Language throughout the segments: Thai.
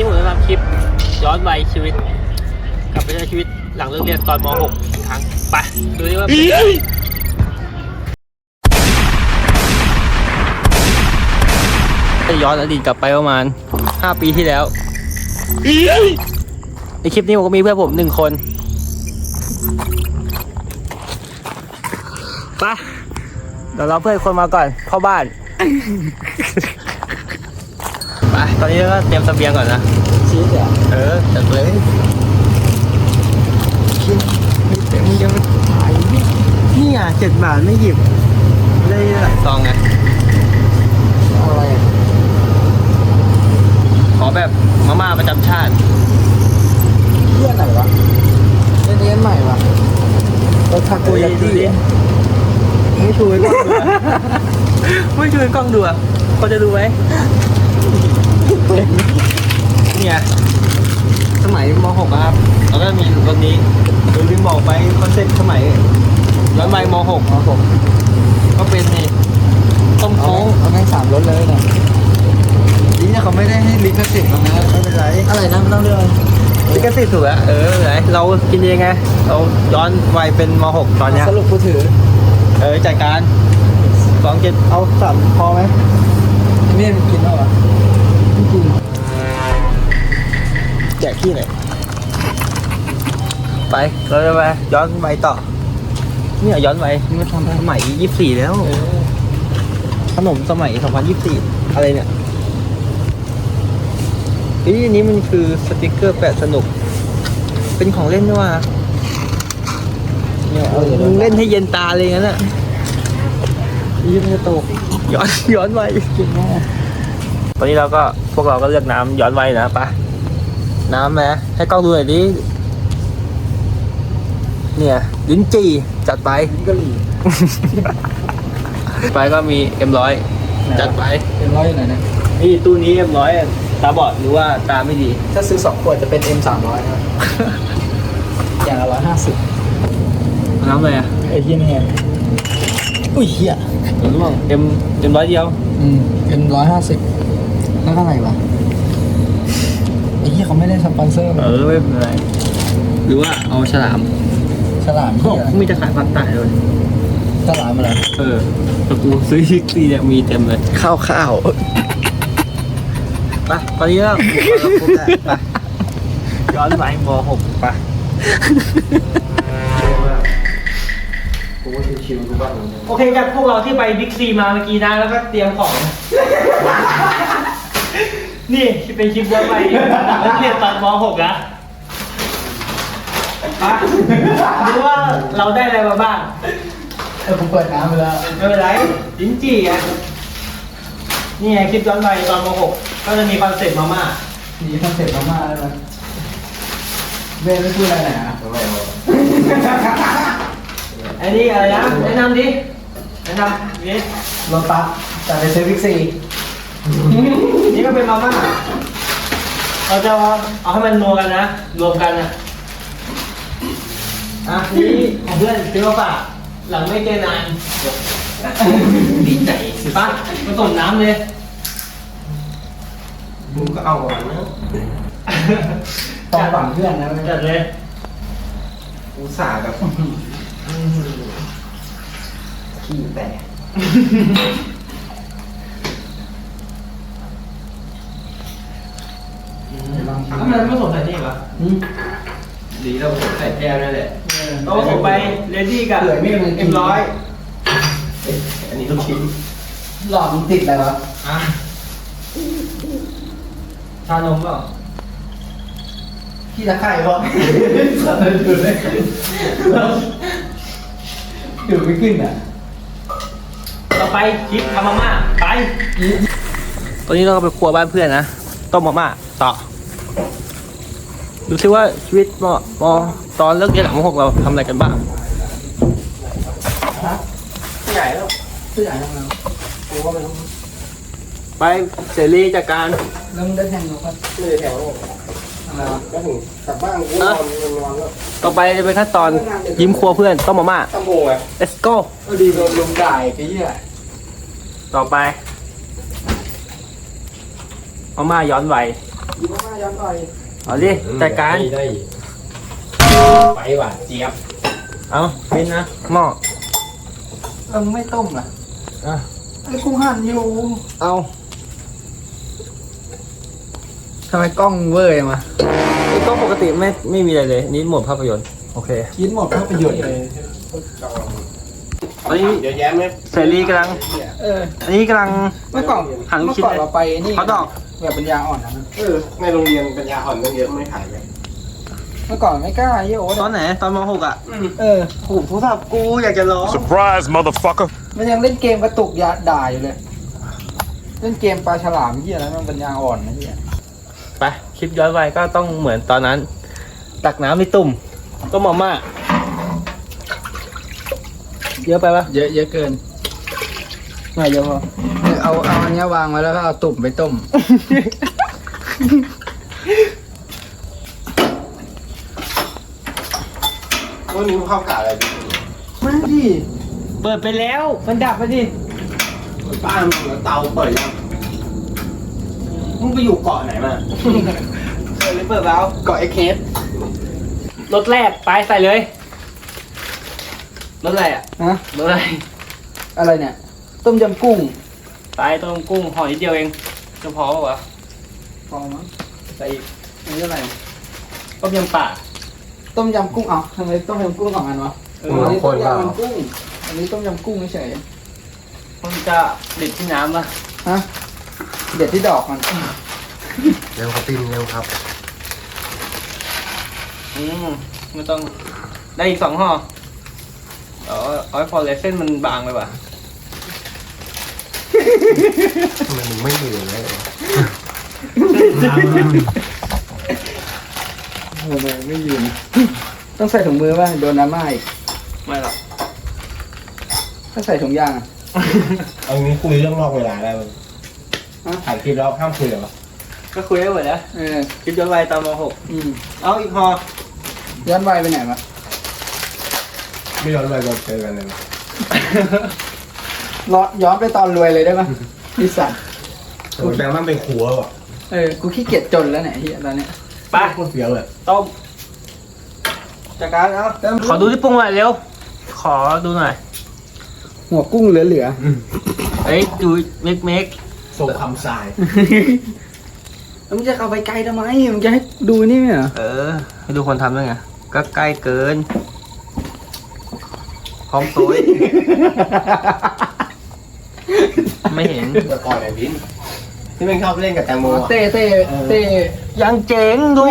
นี้ผมจะทำคลิปย้อนวัยชีวิต กลับไปใช้ชีวิตหลังเลิกเรียนตอนม .6 อีกครั้งไปดูดิว่าเป็นยังไงจะย้อนอดีตกลับไปประมาณ 5 ปีที่แล้ว ในคลิปนี้ผมก็มีเพื่อนผมหนึ่งคนไปเดี๋ยวเราเพื่อนคนมาก่อนเข้าบ้าน ไปตอนนี้ก็เตรียมเสบียงก่อนนะ ชี้เดี๋ยวเออจัดเลยเดี๋ยวมึงจะมาขายนี่อะเจ็ดบาทไม่หยิบเลยอะซองไงอะไรอะขอแบบมาม่าประจำชาติเพื่อนไหนวะเล่นเล่นใหม่วะรถทาโกยากิอะไม่ช่วยก็ไม่ช่วยกล้องดูอะเขาจะดูไหม เนี่ยสมัยม .6 อะครับ แล้วก็มีรถนี้โดยลืมบอกไปคอนเซ็ปต์สมัยย้อนไปม .6 ครับผมก็เป็นนี่ต้มเอาโค้งเอาแม่งสามรถเลยเนี่ยนี่เนี่ยเขาไม่ได้ให้ลิขสิทธิ์มานะไม่เป็นไรอะไรนะไม่ต้องเรื่องลิขสิทธิ์ถูกอะเออไหนเรากินเองไงเราย้อนวัยเป็นม .6 ตอนเนี้ยสรุปกูถือ เออจัดการสองเจ็ดเอาสามพอไหมนี่มันกินแล้วเหรอไที่ไหน ไปเราจะไปย้อนไปต่อ เนี่ยย้อนไปนี่มันทำสมัยยี่สี่แล้ว ขนมสมัยสองพันยี่สี่อะไรเนี่ยเฮ้ยอันนี้มันคือสติกเกอร์แปะสนุก เป็นของเล่นด้วยว่ะเนี่ยเอาอย่ามึงเล่นให้เย็นตาเลยงั้นอะยืมจะตกย้อนย้อนไปกินแน่ตอนนี้เราก็พวกเราก็เลือกน้ำย้อนไว้นะปะ น้ำไหมให้กล้องดูหน่อยดิ เนี่ยลิ้นจี่จัดไปนี่ก็หลีไปก็มีเอ็มร้อยจัดไป เป็นร้อยอยู่ไหนนะ นี่ตู้นี้เอ็มร้อยตาบอดหรือว่าตาไม่ดี ถ้าซื้อสองขวดจะเป็น M สามร้อยนะอย่างละร้อยห้าสิบน้ำอะไรอะไอ้เหี้ยเนี่ยอุ้ยเหี้ยหรือว่าเอ็มเอ็มร้อยเดียว อืมเป็นร้อยห้าสิบแล้วเท่าไหร่วะ ไอ้เหี้ยเขาไม่ได้สปอนเซอร์เออไม่เป็นไร หรือว่าเอาฉลามฉลามโอ้เหี้ยมีจะขายผักไต่เลยฉลามอะไรเออตะกูซื้อชิคซีเนี่ยมีเต็มเลยข้าวข้าวไปตอนนี้ก็ไปย้อนไปมหกไปกูว่าชิวๆกูบ้างโอเคจากพวกเราที่ไปบิ๊กซีมาเมื่อกี้นะแล้วก็เตรียมของ นี่เป็นคลิปย้อนไปนักเรียนตอนมหกนะไปดูว่าเราได้อะไรมาบ้างเออผมเปิดน้ำไปแล้วไม่เป็นไรลิ้นจี่อะนี่ไงคลิปย้อนไปตอนมหกก็จะมีคอนเซ็ปต์มาม่ามีคอนเซ็ปต์มาม่าแล้วนะเบนไม่พูดอะไรหน่อยอะไอ้นี่อะไรนะแนะนำดิแนะนำนี่โลตัสแต่ไปซื้อบิ๊กซี นี่ก็เป็นมาม่าเราจะเอาให้มันนัวกันนะรวมกันนะอะนี่ของเพื่อนซื้อมาฝากหลังไม่เจอนานดีใจสิป้าผสมน้ำเลยมึงก็เอาอะนะต้องฝังเพื่อนนะจัดเลยอุตส่าห์แบบขี้แตก ทำไมไม่ผสมใส่นี่วะดีเราผมใส่แก้วนั่นแหละเราผสมไปเลดี้กับเผื่อไม่มึงเอ็มร้อยเอ้ยอันนี้ลูกชิ้นหลอดมันติดอะไรวะอะชานมเปล่าพี่ตะไคร่เพราะดูไม่ขึ้นดูไม่ขึ้นอะต่อไปคลิปทำมาม่าไป ตอนนี้เราก็ไปครัวบ้านเพื่อนนะ ต้มมาม่าต่อ ดูซิว่าชีวิตมมตอนเลิกเรียนหลังมหกเราทำอะไรกันบ้างใหญ่แล้วผู้ใหญ่แล้วกูก็ไม่รู้ไปเสรีจากการแล้วมึงได้แทงหรือเปล่าไม่ได้แถวอะไรวะก็ถึงกลับบ้านกูนอนนอนแล้วต่อไปจะเป็นขั้นตอนยิ้มครัวเพื่อนต้มมาม่าตั้งโมงอะ let's go ก็ดีโดนลุมด่าไอ้เหี้ยต่อไปมาม่าย้อนวัยกินมาม่าย้อนต่อย เอาดิจัดการ ได้ไปหวานเจี๊ยบเอาบินนะหม้อเออมึงไม่ต้มล่ะอะไอ้กูหั่นอยู่เอาทำไมกล้องเวอร์มาไอ้กล้องปกติไม่ไม่มีอะไรเลยนี่หมดภาพยนตร์โอเคคิดหมดภาพยนตร์เลยตอนนี้เยอะแยะไหมเสรีกำลังเอออันนี้กำลังเมื่อก่อนหั่นลูกเมื่อชิ้นก่อนเราไปนี่เขาดอก แบบปัญญาอ่อนนะเออในโรงเรียนปัญญาอ่อนตั้งเยอะไม่ขายไหมเมื่อก่อนไม่กล้าเยโอ๊ตตอนไหน ตอนม .6 อะเออ โอ้โหโทรศัพท์กูอยากจะร้อง Surprise, motherfucker. มันยังเล่นเกมกระตุกยาด่าอยู่เลย เล่นเกมปลาฉลามเหี้ยแล้วมันปัญญาอ่อนนะเหี้ยไปคลิปย้อนไปก็ต้องเหมือนตอนนั้น ตักน้ำในตุ่มต้มมาม่าเยอะไปปะเยอะเยอะเกิน ไม่เยอะพอเอาเอาอันเนี้ยวางไว้แล้วก็เอาตุ่มไปต้ม วันนี้มึงเข้ากะอะไรดิมาดิเปิดไปแล้วมันดับไปดิบ้านมึงเตาเปิดยังมึงไปอยู่เกาะไหนมาเปิดเลยเปิดแล้วเกาะไอเคสรถแรกไปใส่เลยรถอะไรอะฮะรถอะไรอะไรเนี่ย ต้มยำกุ้งไปต้มกุ้งห่อนิดเดียวเอง จะพอปะวะพอมั้งใส่อีกอันนี้อะไรต้มยำป่า ต้มยำกุ้งเอาทำไมต้มยำกุ้งสองอันวะเออ อันนี้ต้มยำกุ้ง อันนี้ต้มยำกุ้งเฉยมันจะเด็ดที่น้ำป่ะๆฮะเด็ดที่ดอกมันเร็วครับติมเร็วครับอืมไม่ต้องได้อีกสองห่อเอาเอาให้พอเลยเส้นมันบางไปป่ะ ทำไมมึงไม่ยืนเลยทำไมไม่ยืน ต้องใส่ถุงมือป่ะโดนน้ำไหม้อีกไม่หรอกถ้าใส่ถุงยางอะเอางี้คุยเรื่องนอกเวลาได้มั้ยฮะถ่ายคลิปแล้วห้ามคุยเหรอก็คุยได้หมดแล้วเออคลิปย้อนไปตอนม อืม .6 เอาอีกห่อย้อนวัยไปไหนมาไม่ย้อนไปเราเจอกันเลยย้ อนย้อนไปตอนรวยเลยได้ปะดิสัตว์โอ้ยแบงค์มันเป็นครัวว่ะเออ กูขี้เกียจจนแล้วเนี่ยเฮียตอนเนี้ยไปโคตรเฟี้ยวเลยต้มจากการเอาขอดูที่ปรุงหน่อยเร็ว ขอดูหน่อยหัวกุ้งเหลือเหลือเอ้ยดูเมกเมกส่งคำทรายๆแล้วมึงจะเอาไปไกลทำไมมึงจะให้ดูนี่ไหมเหรอเออให้ดูคนทำด้วยไงก็ใกล้เกินพร้อมโซย ไม่เห็นเมื่อก่อนไอ้พินที่แม่งชอบเล่นกับแตงโมอะเต้เต้เต้ยังเจ๋งดู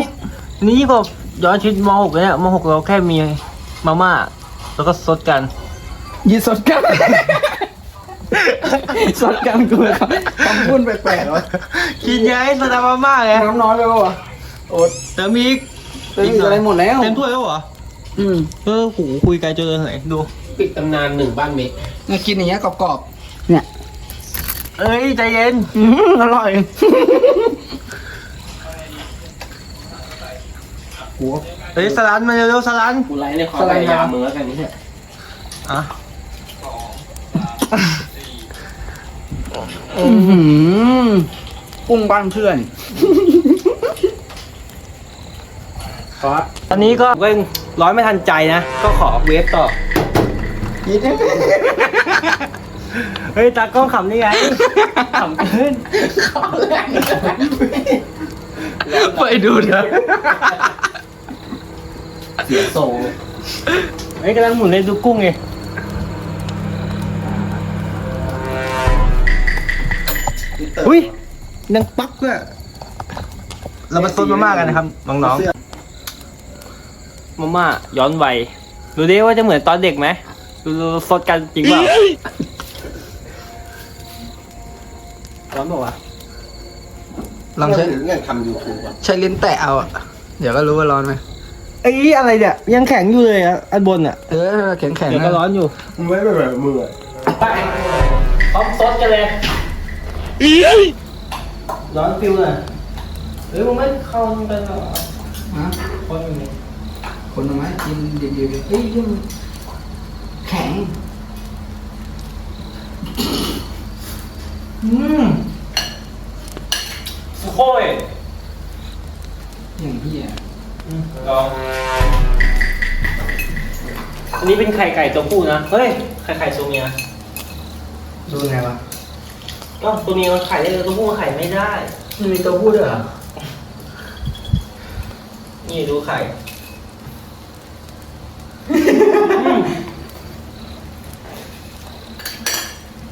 นี่ก็ย้อนชีวิตม .6 เลยเนี่ยม .6 เราแค่มีมาม่าแล้วก็ซดกัน ยีสดกันสดกันกูเลยครับคำพูดแปลกๆวะกินไงสดามาม่าไงน้ำน้อยไปปะวะโอ๊ตเติมอีกเติมอีกอะไรหมดแล้ว เต็มถ้วยแล้วเหรออืมเออหูคุยไกลจนเลยไหนดู ปิดตำนานหนึ่งบ้านเมกเนี่ยกินอย่างเงี้ยกรอบๆ เนี่ย เอ้ย ใจเย็น อืมอร่อย หัวเฮ้ย สลันมาเร็วๆสลัน กูไล่ในความพยายามมึงแล้วกันนี่แหละอะอือหือกุ้งบ้านเพื่อน ซอสตอนนี้ก็เร่งร้อนไม่ทันใจนะ ก็ขอเวฟต่อกิน เฮ้ยตากล้องขำนี่ไงขำขึ้นไปดูเถอะเสียทรงเฮ้ยกำลังหมุนเลยดูกุ้งไงอุ้ยนังปักเลยเรามาซดมาม่ากันนะครับน้องๆมาม่าย้อนวัยดูดิว่าจะเหมือนตอนเด็กไหมดูดูซดกันจริงเปล่า ร้อนบอกว่าวะลองใช้เรื่องทำยูทูบอะใช้ลิ้นแตะเอาอะเดี๋ยวก็รู้ว่าร้อนไหมไอ้ยอะไรเนี่ยยังแข็งอยู่เลยอะอันบนอะเออแข็งแข็งเดี๋ยวก็ร้อนอยู่มึงไม่เป็นแบบมืออะไปพร้อมซดกันเลยร้อนฟิวเลยเฮ้ยมึงไม่เข้าไปหรอฮะคนอยู่นี่คนเอาไหมกินเดี๋ยวๆเฮ้ยยุ่งแข็งอืม โค้ยอย่างเหี้ยลองอันนี้เป็นไข่ไก่ตัวผู้นะ เฮ้ย ไข่ไข่ตัวเมียดูไงวะก็ตัวเมียมันไข่ได้เลยตัวผู้มันไข่ไม่ได้ มันมีตัวพูดด้วยเหรอ นี่ดูไข่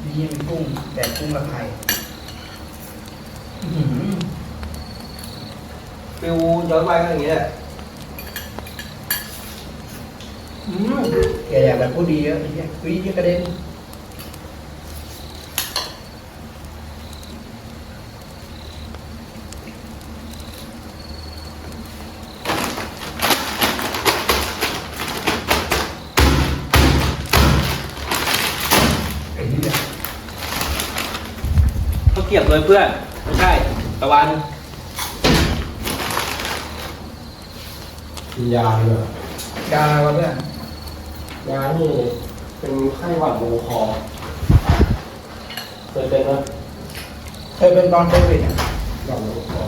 นี่มีกุ้งแต่กุ้งกับไข่อื้อหือ ฟิวย้อนไปก็อย่างนี้แหละอืมอย่าอยากแบบพูดดีเยอะไอ้เหี้ยวิ่งกระเด็นไอ้เหี้ยเขาเกียบเลยเพื่อน ไม่ใช่ ตะวัน กินยาเลยยาอะไรวะเพื่อนยานี่เป็นไข้หวัดลงคอเคยเป็นไหมเคยเป็นตอนโควิดอะหวัดลงคอ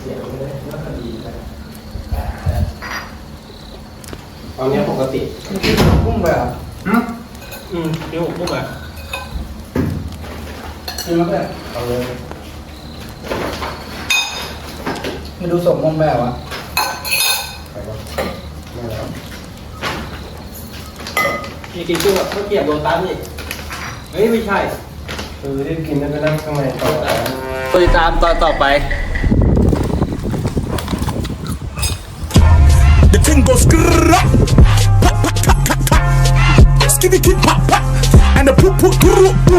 เสียงไม่ได้น่าจะดีนะตอนนี้ปกติมันกินกุ้งไปเหรออืมนี่ผมพูดมากินมาเพื่อนเอาเลยมาดูสมมงแบบวะ ไปก่อนไม่แล้ว มีกินกุ้งอะเขาเกียบโดนตันนี่เฮ้ยไม่ใช่คือรีบกินแล้วก็นั่งข้างในต่อนะติดตามตอนต่อไป The thing goes grrrr, pop, pop, pop, pop, pop. Skitty, pop, pop, and the poop, poop, poop, poop.